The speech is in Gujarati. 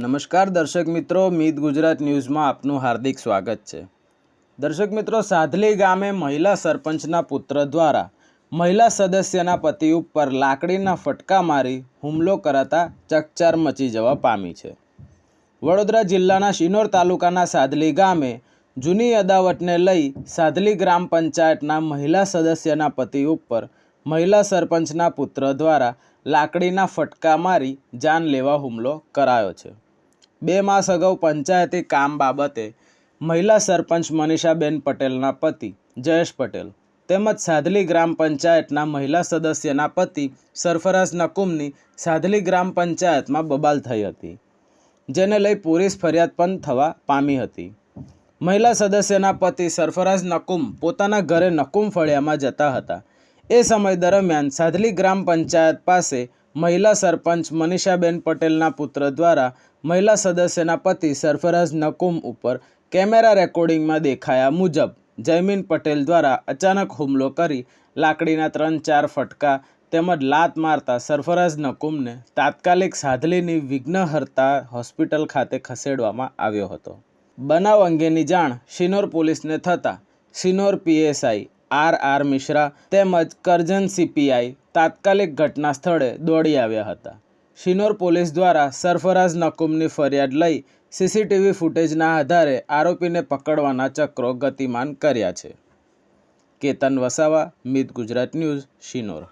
નમસ્કાર દર્શક મિત્રો, મીત ગુજરાત ન્યૂઝમાં આપનું હાર્દિક સ્વાગત છે. દર્શક મિત્રો, સાધલી ગામે મહિલા સરપંચના પુત્ર દ્વારા મહિલા સદસ્યના પતિ ઉપર લાકડીના ફટકા મારી હુમલો કરાતા ચકચાર મચી જવા પામી છે. વડોદરા જિલ્લાના શિનોર તાલુકાના સાધલી ગામે જૂની અદાવતને લઈ સાધલી ગ્રામ પંચાયતના મહિલા સદસ્યના પતિ ઉપર મહિલા સરપંચના પુત્ર દ્વારા લાકડીના ફટકા મારી જાન લેવા હુમલો કરાયો છે. બે માસ અગાઉ પંચાયતી કામ બાબતે મહિલા સરપંચ મનીષાબેન પટેલના પતિ જયેશ પટેલ તેમજ સાધલી ગ્રામ પંચાયતના મહિલા સદસ્યના પતિ સરફરાઝ નકુમની સાધલી ગ્રામ પંચાયતમાં બબાલ થઈ હતી, જેને લઈ પોલીસ ફરિયાદ પણ થવા પામી હતી. મહિલા સદસ્યના પતિ સરફરાઝ નકુમ પોતાના ઘરે નકુમ ફળિયામાં જતા હતા. એ સમય દરમિયાન સાધલી ગ્રામ પંચાયત પાસે મહિલા સરપંચ મનીષાબેન પટેલના પુત્ર દ્વારા મહિલા સદસ્યના પતિ સરફરાઝ નકુમ ઉપર કેમેરા રેકોર્ડિંગમાં દેખાયા મુજબ, જયમીન પટેલ દ્વારા અચાનક હુમલો કરી લાકડીના ત્રણ ચાર ફટકા તેમજ લાત મારતા સરફરાઝ નકુમને તાત્કાલિક સાધલીની વિઘ્નહર્તા હોસ્પિટલ ખાતે ખસેડવામાં આવ્યો હતો. બનાવ અંગેની જાણ શિનોર પોલીસને થતાં Shinor PSI R R Mishra તેમજ કરજન સીપીઆઈ તાત્કાલિક ઘટના સ્થળે દોડી આવ્યા હતા. શિનોર પોલીસ દ્વારા સરફરાઝ નકુમની ફરિયાદ લઈ સીસીટીવી ફૂટેજના આધારે આરોપીને પકડવાના ચક્રો ગતિમાન કર્યા છે. કેતન વસાવા, મિત ગુજરાત ન્યૂઝ, શિનોર.